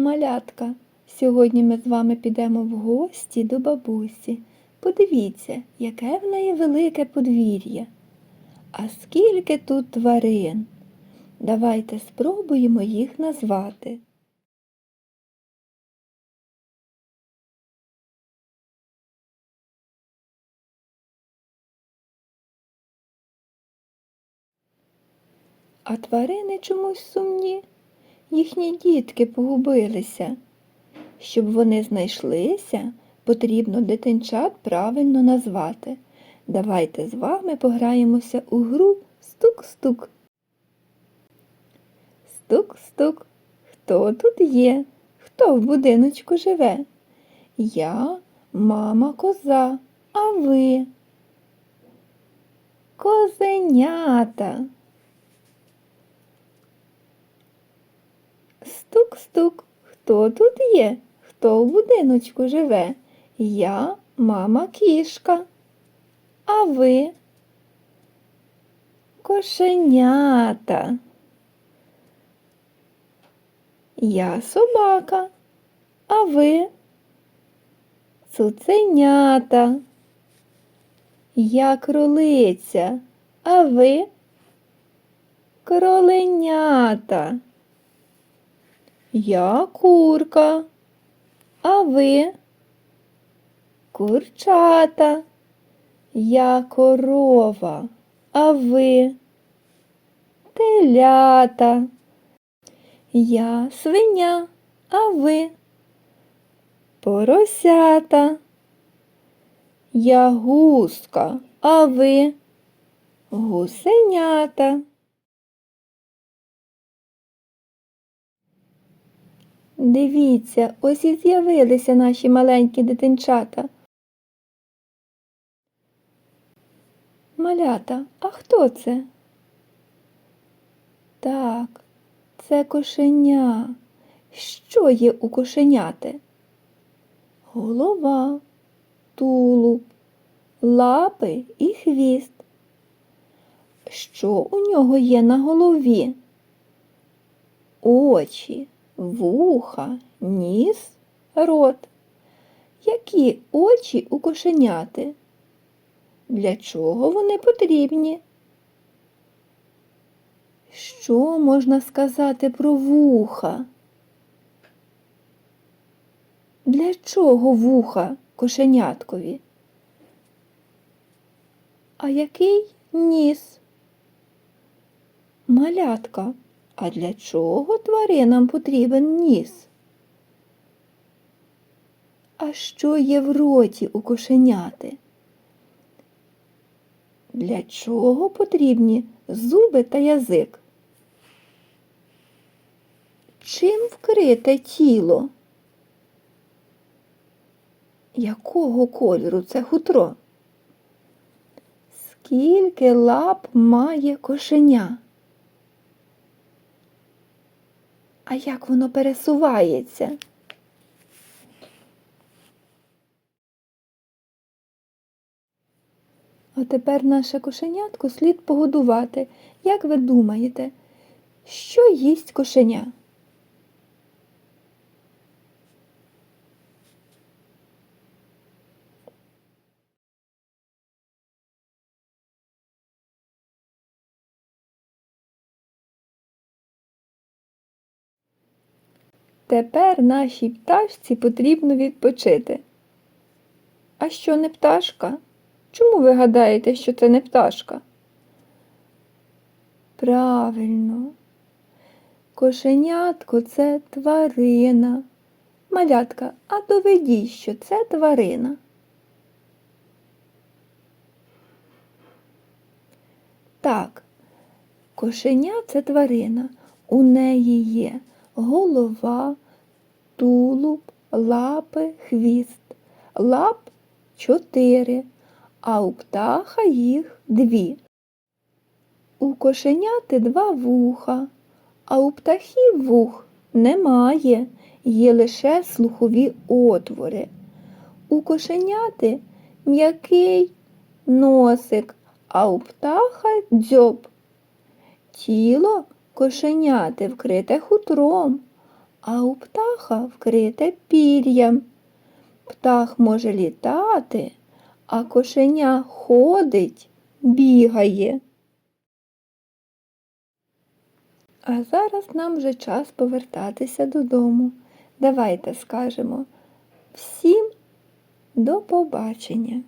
Малятка, сьогодні ми з вами підемо в гості до бабусі. Подивіться, яке в неї велике подвір'я. А скільки тут тварин. Давайте спробуємо їх назвати. А тварини чомусь сумні. Їхні дітки погубилися. Щоб вони знайшлися, потрібно дитинчат правильно назвати. Давайте з вами пограємося у гру стук-стук. Стук-стук. Хто тут є? Хто в будиночку живе? Я, мама коза, а ви? Козенята. Стук-стук. Хто тут є? Хто в будиночку живе? Я, мама кішка. А ви? Кошенята. Я собака. А ви? Цуценята. Я кролиця. А ви? Кроленята. Я курка. А ви? Курчата. Я корова. А ви? Телята. Я свиня. А ви? Поросята. Я гуска. А ви? Гусенята. Дивіться, ось і з'явилися наші маленькі дитинчата. Малята, а хто це? Так, це кошеня. Що є у кошеняти? Голова, тулуб, лапи і хвіст. Що у нього є на голові? Очі, вуха, ніс, рот. Які очі у кошеняти? Для чого вони потрібні? Що можна сказати про вуха? Для чого вуха кошеняткові? А який ніс? Малятка. А для чого тваринам потрібен ніс? А що є в роті у кошеняти? Для чого потрібні зуби та язик? Чим вкрите тіло? Якого кольору це хутро? Скільки лап має кошеня? А як воно пересувається? А тепер наше кошенятко слід погодувати. Як ви думаєте, що їсть кошеня? Тепер нашій пташці потрібно відпочити. А що не пташка? Чому ви гадаєте, що це не пташка? Правильно, кошенятко це тварина. Малятка, а доведіть, що це тварина. Так, кошеня це тварина. У неї є голова, тулуб, лапи, хвіст. Лап чотири, а у птаха їх дві. У кошеняти два вуха, а у птахів вух немає, є лише слухові отвори. У кошеняти м'який носик, а у птаха дзьоб. Тіло кошеняти вкрите хутром, а у птаха вкрите пір'ям. Птах може літати, а кошеня ходить, бігає. А зараз нам вже час повертатися додому. Давайте скажемо всім до побачення.